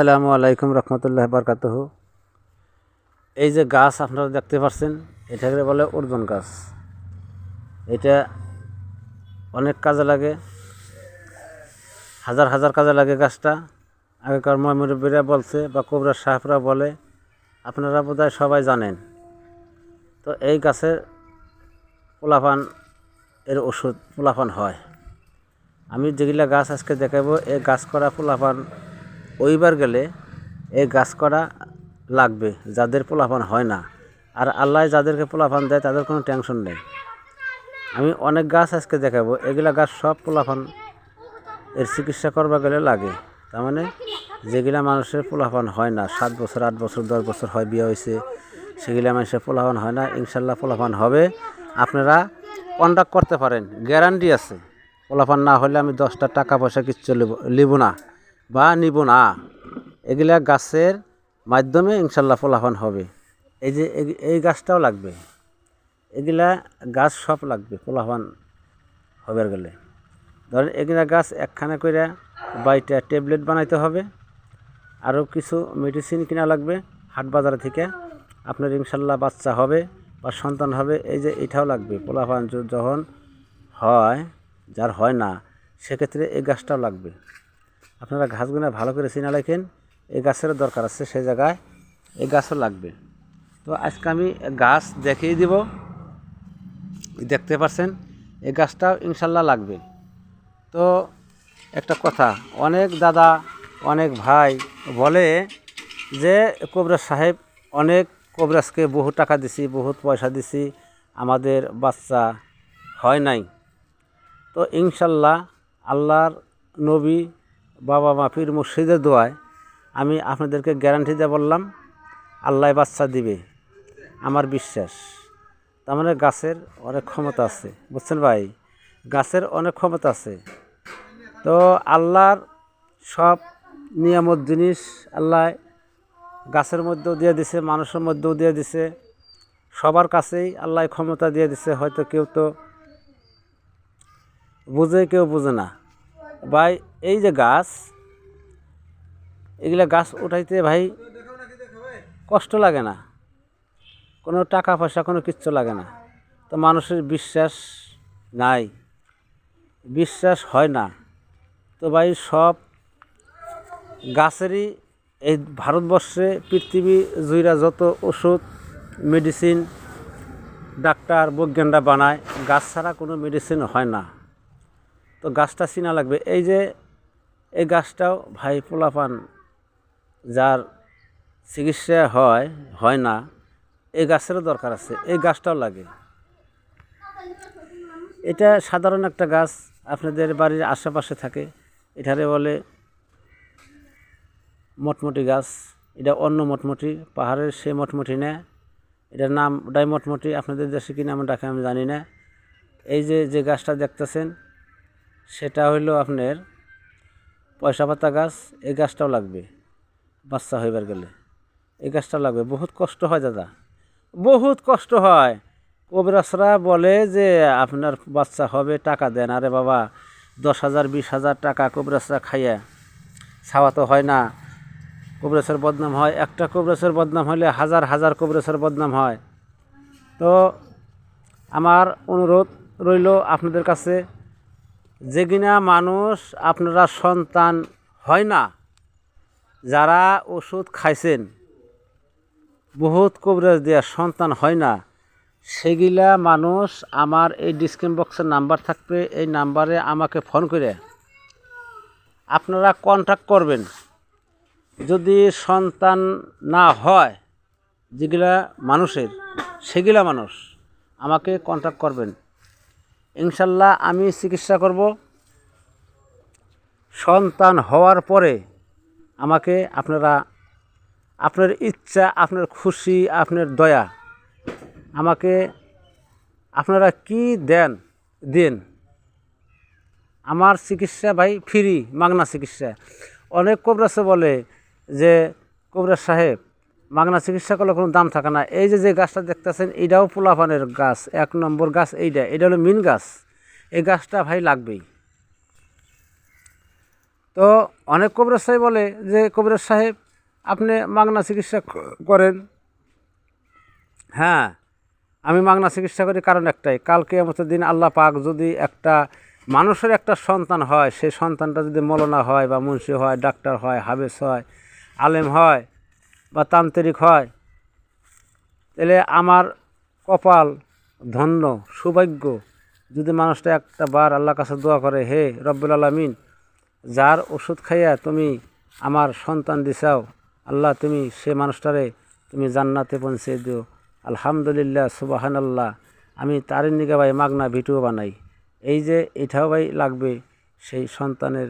আসসালামু আলাইকুম রহমতুল্লাহ বরকাতহ। এই যে গাছ আপনারা দেখতে পাচ্ছেন এটাকে বলে অর্জুন গাছ। এটা অনেক কাজে লাগে, হাজার হাজার কাজে লাগে গাছটা। আগেকার ময়মুরব্বীরা বলছে বা কোবরা সাহেবরা বলে, আপনারা বোধহয় সবাই জানেন। তো এই গাছের পোলাপান, এর ওষুধ পোলাপান হয়। আমি যেগুলা গাছ আজকে দেখাবো, এই গাছ করা পোলাপান ওইবার গেলে এই গাছ করা লাগবে, যাদের পোলাপান হয় না। আর আল্লাহ যাদেরকে পোলাপান দেয়, তাদের কোনো টেনশন নেই। আমি অনেক গাছ আজকে দেখাবো, এগুলা গাছ সব পোলাপান এর চিকিৎসা করবা গেলে লাগে। তার মানে যেগুলা মানুষের পোলাপান হয় না, সাত বছর, আট বছর, দশ বছর হয় বিয়ে হয়েছে, সেগুলা মানুষের পোলাপান হয় না, ইনশাল্লাহ পোলাপান হবে। আপনারা কন্ডাক্ট করতে পারেন গ্যারান্টি আছে। পোলাপান না হলে আমি দশটা টাকা পয়সা নেব নেব না। বা নিব না। এগুলা গাছের মাধ্যমে ইনশাল্লাহ পোলাপান হবে। এই যে এই- গাছটাও লাগবে। এগুলা গাছ সব লাগবে পোলাপান হবার গেলে। ধরেন এগুলা গাছ একখানা করে বাইটা ট্যাবলেট বানাইতে হবে। আরও কিছু মেডিসিন কিনা লাগবে হাট বাজার থেকে। আপনার ইনশাল্লাহ বাচ্চা হবে বা সন্তান হবে, এই যে এটাও লাগবে। পোলাপান যখন হয়, যার হয় না, সেক্ষেত্রে এই গাছটাও লাগবে। আপনারা ঘাসগুলো ভালো করে চিনা লেখেন এই গাছেরও দরকার আছে সেই জায়গায় এই গাছও লাগবে। তো আজকে আমি গাছ দেখিয়ে দিব, দেখতে পাচ্ছেন এই গাছটাও ইনশাল্লাহ লাগবে। তো একটা কথা, অনেক দাদা, অনেক ভাই বলে যে কবরাজ সাহেব, অনেক কবরাজকে বহু টাকা দিছি, বহুত পয়সা দিছি, আমাদের বাচ্চা হয় নাই। তো ইনশাল্লাহ আল্লাহর নবী বাবা মা পীর মুর্শিদের দোয়ায় আমি আপনাদেরকে গ্যারান্টি দিয়ে বললাম আল্লাহ বাচ্চা দিবে। আমার বিশ্বাস। তার মানে গাছের অনেক ক্ষমতা আছে। বুঝছেন ভাই? গাছের অনেক ক্ষমতা আছে। তো আল্লাহর সব নিয়ামত জিনিস আল্লাহ গাছের মধ্যেও দিয়ে দিছে, মানুষের মধ্যেও দিয়ে দিছে। সবার কাছেই আল্লাহ ক্ষমতা দিয়ে দিছে। হয়তো কেউ তো বুঝে, কেউ বুঝে না। ভাই, এই যে গাছ, এগুলা গাছ উঠাইতে ভাই কষ্ট লাগে না। কোনো টাকা পয়সা, কোনো কিচ্ছু লাগে না। তো মানুষের বিশ্বাস নাই। বিশ্বাস হয় না। তো ভাই, সব গাছেরই এই ভারতবর্ষে পৃথিবী জুইরা যত ওষুধ মেডিসিন ডাক্তার বৈজ্ঞানরা বানায়, গাছ ছাড়া কোনো মেডিসিন হয় না। তো গাছটা চিনা লাগবে। এই যে, এই গাছটাও ভাই পোলাপান যার চিকিৎসা হয় হয় না, এই গাছেরও দরকার আছে, এই গাছটাও লাগে। এটা সাধারণ একটা গাছ, আপনাদের বাড়ির আশেপাশে থাকে, এটারে বলে মটমটি গাছ। এটা অন্য মটমটি, পাহাড়ের সে মটমটি না। এটার নাম ওটাই মটমটি, আপনাদের দেশে কি নাম ডাকে আমি জানি না। এই যে যে গাছটা দেখতেছেন সেটা হইল আপনার পয়সা পাতা গাছ, এই গাছটাও লাগবে, বাচ্চা হইবার গেলে। এই গাছটা লাগবে। বহুত কষ্ট হয় দাদা। বহুত কষ্ট হয়। কবিরাজরা বলে যে, আপনার বাচ্চা হবে টাকা দেন। আরে বাবা, দশ হাজার, বিশ হাজার টাকা কবিরাজরা খাইয়া, ছাওয়া তো হয় না। কবিরাজের বদনাম হয়। একটা কবিরাজের বদনাম হলে হাজার হাজার কবিরাজের বদনাম হয়। তো, আমার অনুরোধ রইল আপনাদের কাছে যে কিনা মানুষ আপনারা সন্তান হয় না, যারা ওষুধ খাইছেন, বহুত কবিরাজ দেওয়া সন্তান হয় না, সেগুলা মানুষ আমার এই ডিসক্রিপ বক্সের নাম্বার থাকবে, এই নাম্বারে আমাকে ফোন করে। আপনারা কন্ট্যাক্ট করবেন। যদি সন্তান না হয়, যেগুলা মানুষের, সেগুলা মানুষ আমাকে কন্ট্যাক্ট করবেন। ইনশাল্লাহ আমি চিকিৎসা করব। সন্তান হওয়ার পরে আমাকে আপনারা, আপনার ইচ্ছা, আপনার খুশি, আপনার দয়া আমাকে আপনারা কি দেন, দিন? আমার চিকিৎসা ভাই ফ্রি, মাগনা চিকিৎসা। অনেক কবরাসে বলে যে কবরাজ সাহেব মাগনা চিকিৎসা করলে কোনো দাম থাকে না। এই যে যে গাছটা দেখতেছেন এইটাও পোলাপানের গাছ। এক নম্বর গাছ এইটা। এটা হলো মিন গাছ। এই গাছটা ভাই লাগবেই। তো অনেক কবিরাজ সাহেব বলে যে, কবিরাজ সাহেব, আপনি মাগনা চিকিৎসা করেন। হ্যাঁ আমি মাগনা চিকিৎসা করি কারণ একটাই। কালকে আমাদের দিন আল্লাহ পাক যদি একটা মানুষের একটা সন্তান হয় সেই সন্তানটা যদি মলনা হয় বা মুন্সি হয়, ডাক্তার হয় হাবেস হয়, আলেম হয় বা তান্ত্রিক হয়, তাহলে আমার কপাল ধন্য, সৌভাগ্য যদি মানুষটা একটা বার আল্লাহর কাছে দোয়া করে, হে রব্বুল আলমিন, যার ওষুধ খাইয়া তুমি আমার সন্তান দিছাও, আল্লাহ তুমি সে মানুষটারে তুমি জান্নাতে পৌঁছে দিও। আলহামদুলিল্লাহ সুবাহান আল্লাহ আমি তারের নিগে ভাই মাগনা ভিডিও বানাই। এই যে এটাও ভাই লাগবে সেই সন্তানের